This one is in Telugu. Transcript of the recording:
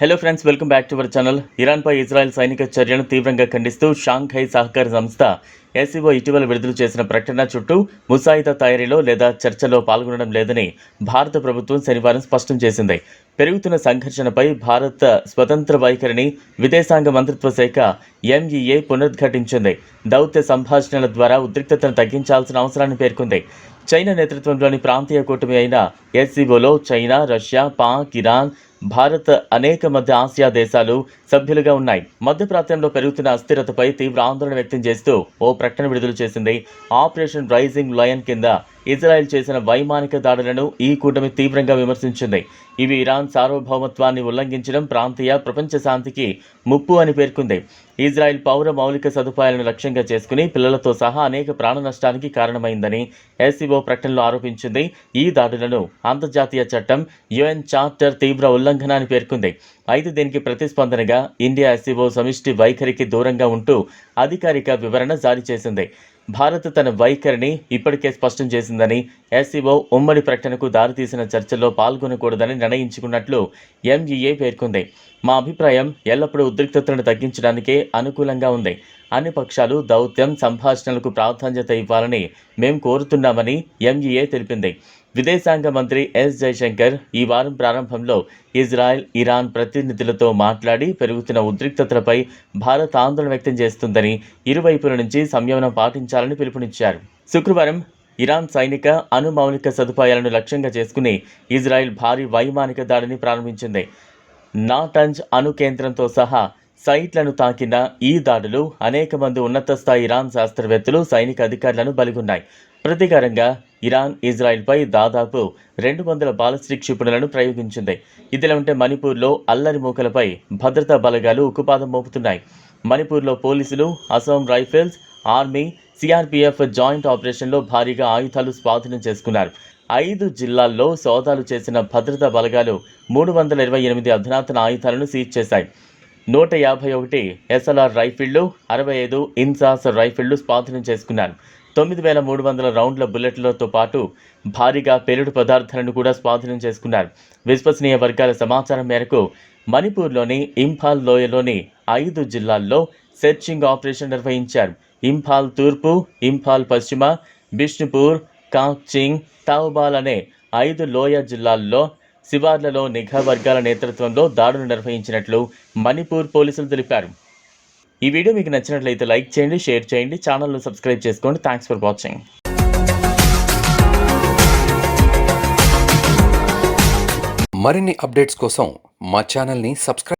Hello friends welcome back to our channel ఇరాన్పై Israel సైనిక చర్యను తీవ్రంగా ఖండిస్తూ షాంఘై సహకార సంస్థ ఎస్సీఓ ఇటీవల విడుదల చేసిన ప్రకటన చుట్టూ ముసాయిదా తయారీలో లేదా చర్చలో పాల్గొనడం లేదని భారత ప్రభుత్వం శనివారం స్పష్టం చేసింది. పెరుగుతున్న సంఘర్షణపై భారత స్వతంత్ర వైఖరిని విదేశాంగ మంత్రిత్వ శాఖ ఎంఈఏ పునరుద్ఘాటించింది. దౌత్య సంభాషణల ద్వారా ఉద్రిక్తతను తగ్గించాల్సిన అవసరాన్ని పేర్కొంది. చైనా నేతృత్వంలోని ప్రాంతీయ కూటమి అయిన ఎస్సీఓలో China Russia Pak Iran Bharat అనేక మధ్య ఆసియా దేశాలు సభ్యులుగా ఉన్నాయి. మధ్య ప్రాంతంలో పెరుగుతున్న అస్థిరతపై తీవ్ర ఆందోళన వ్యక్తం చేస్తూ ఓ ప్రకటన విడుదల చేసింది. ఆపరేషన్ రైజింగ్ లయన్ కింద ఇజ్రాయెల్ చేసిన వైమానిక దాడులను ఈ కూటమి తీవ్రంగా విమర్శించింది. ఇవి ఇరాన్ సార్వభౌమత్వాన్ని ఉల్లంఘించడం ప్రాంతీయ ప్రపంచ శాంతికి ముప్పు అని పేర్కొంది. ఇజ్రాయెల్ పౌర మౌలిక సదుపాయాలను లక్ష్యంగా చేసుకుని పిల్లలతో సహా అనేక ప్రాణ నష్టానికి కారణమైందని ఎస్సీఓ ప్రకటనలో ఆరోపించింది. ఈ దాడులను అంతర్జాతీయ చట్టం యుఎన్ చార్టర్ తీవ్ర ఉల్లంఘన అని పేర్కొంది. అయితే దీనికి ప్రతిస్పందనగా ఇండియా ఎస్సీఓ సమిష్టి వైఖరికి దూరంగా ఉంటూ అధికారిక వివరణ జారీ చేసింది. భారత్ తన వైఖరిని ఇప్పటికే స్పష్టం చేసిందని ఎస్సీఓ ఉమ్మడి ప్రకటనకు దారితీసిన చర్చల్లో పాల్గొనకూడదని నిర్ణయించుకున్నట్లు ఎంఈఏ పేర్కొంది. మా అభిప్రాయం ఎల్లప్పుడూ ఉద్రిక్తతలను తగ్గించడానికే అనుకూలంగా ఉంది. అన్ని పక్షాలు దౌత్యం సంభాషణలకు ప్రాధాన్యత ఇవ్వాలని మేము కోరుతున్నామని ఎంఈఏ తెలిపింది. విదేశాంగ మంత్రి ఎస్ జయశంకర్ ఈ వారం ప్రారంభంలో ఇజ్రాయెల్ ఇరాన్ ప్రతినిధులతో మాట్లాడి పెరుగుతున్న ఉద్రిక్తతలపై భారత్ ఆందోళన వ్యక్తం చేస్తుందని ఇరువైపుల నుంచి సంయమనం పాటించాలని పిలుపునిచ్చారు. శుక్రవారం ఇరాన్ సైనిక అణు మౌలిక సదుపాయాలను లక్ష్యంగా చేసుకుని ఇజ్రాయెల్ భారీ వైమానిక దాడిని ప్రారంభించింది. నాటంజ్ అణు కేంద్రంతో సహా సైట్లను తాకిన ఈ దాడులు అనేక మంది ఉన్నత స్థాయి ఇరాన్ శాస్త్రవేత్తలు సైనిక అధికారులను బలిగొన్నాయి. ప్రతీకారంగా ఇరాన్ ఇజ్రాయెల్పై దాదాపు రెండు వందల బాలిస్టిక్ క్షిపణులను ప్రయోగించింది. ఇదిలా ఉంటే మణిపూర్లో అల్లరి మూకలపై భద్రతా బలగాలు ఉక్కుపాదం మోపుతున్నాయి. మణిపూర్లో పోలీసులు Assam rifles army CRPF joint ఆపరేషన్లో భారీగా ఆయుధాలు స్వాధీనం చేసుకున్నారు. ఐదు జిల్లాల్లో సోదాలు చేసిన భద్రతా బలగాలు మూడు వందల ఇరవై ఎనిమిది అధునాతన ఆయుధాలను సీజ్ చేశాయి. నూట యాభై ఒకటి ఎస్ఎల్ఆర్ రైఫిళ్ళు అరవై ఐదు ఇన్సాస్ రైఫిళ్ళు స్వాధీనం చేసుకున్నారు. తొమ్మిది వేల మూడు వందల రౌండ్ల బుల్లెట్లతో పాటు భారీగా పేలుడు పదార్థాలను కూడా స్వాధీనం చేసుకున్నారు. విశ్వసనీయ వర్గాల సమాచారం మేరకు మణిపూర్లోని ఇంఫాల్ లోయలోని ఐదు జిల్లాల్లో సెర్చింగ్ ఆపరేషన్ నిర్వహించారు. ఇంఫాల్ తూర్పు ఇంఫాల్ పశ్చిమ బిష్ణుపూర్ కాక్చింగ్ తావుబాల్ అనే ఐదు లోయ జిల్లాల్లో శివార్లలో నిఘా వర్గాల నేతృత్వంలో దాడులు నిర్వహించినట్లు మణిపూర్ పోలీసులు తెలిపారు. ఈ వీడియో మీకు నచ్చినట్లయితే లైక్ చేయండి షేర్ చేయండి ఛానల్ను సబ్స్క్రైబ్ చేసుకోండి. థ్యాంక్స్ ఫర్ వాచింగ్ మరిన్ని అప్డేట్స్ కోసం మా ఛానల్ని సబ్స్క్రైబ్